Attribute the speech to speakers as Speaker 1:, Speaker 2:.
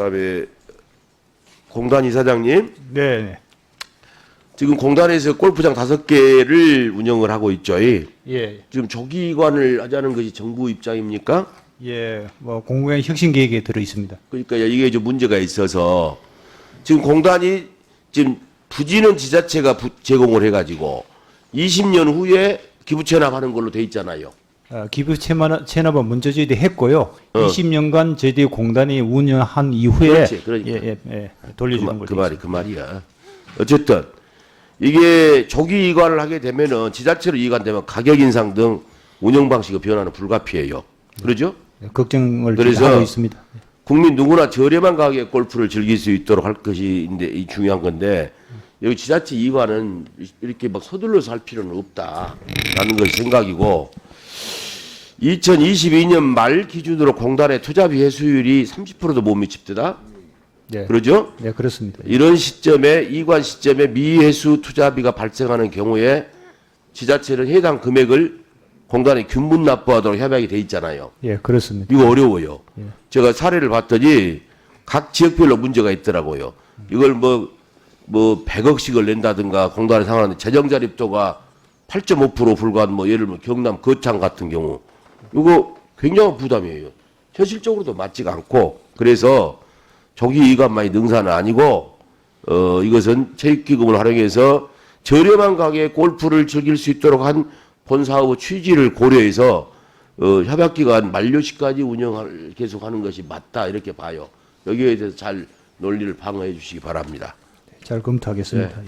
Speaker 1: 그다음에 공단 이사장님
Speaker 2: 네, 네.
Speaker 1: 지금 공단에서 골프장 다섯 개를 운영을 하고 있죠. 이.
Speaker 2: 예,
Speaker 1: 지금 조기관을 하자는 것이 정부 입장입니까?
Speaker 2: 예, 뭐 공공의 혁신 계획에 들어 있습니다.
Speaker 1: 그러니까 이게 좀 문제가 있어서 지금 공단이 지금 부지는 지자체가 부- 제공을 해가지고 20년 후에 기부 체납하는 걸로 돼 있잖아요.
Speaker 2: 어, 기부 체납, 체납은 먼저 저희들이 했고요.
Speaker 1: 어.
Speaker 2: 20년간 저희들이 공단이 운영한 이후에
Speaker 1: 그렇지, 그러니까.
Speaker 2: 예, 예, 예,
Speaker 1: 그,
Speaker 2: 돌려주는
Speaker 1: 마-
Speaker 2: 걸로 그돼
Speaker 1: 말이 그 말이야. 어쨌든 이게 조기 이관을 하게 되면은 지자체로 이관되면 가격 인상 등 운영 방식의 변화는 불가피해요. 그러죠?
Speaker 2: 있습니다. 걱정을
Speaker 1: 그래서
Speaker 2: 하고 있습니다.
Speaker 1: 국민 누구나 저렴한 가격에 골프를 즐길 수 있도록 할 것인데 이 중요한 건데 여기 지자체 이관은 이렇게 막 서둘러서 할 필요는 없다라는 것이 생각이고 2022년 말 기준으로 공단의 투자비 회수율이 30%도 못 미칩니다.
Speaker 2: 네,
Speaker 1: 그러죠?
Speaker 2: 네 그렇습니다.
Speaker 1: 이런 시점에 이관 시점에 미회수 투자비가 발생하는 경우에 지자체는 해당 금액을 공단에 균분 납부하도록 협약이 돼 있잖아요.
Speaker 2: 예, 그렇습니다.
Speaker 1: 이거 어려워요. 제가 사례를 봤더니 각 지역별로 문제가 있더라고요. 이걸 뭐, 뭐 100억씩을 낸다든가 공단에 상하는데 재정 자립도가 8.5% 불과한 뭐 예를 들면 경남 거창 같은 경우 이거 굉장한 부담이에요. 현실적으로도 맞지가 않고 그래서 조기 이관만이 능사는 아니고 어 이것은 체육기금을 활용해서 저렴한 가격에 골프를 즐길 수 있도록 한 본 사업의 취지를 고려해서 어, 협약 기간 만료 시까지 운영을 계속하는 것이 맞다 이렇게 봐요. 여기에 대해서 잘 논리를 방어해 주시기 바랍니다.
Speaker 2: 잘 검토하겠습니다. 예.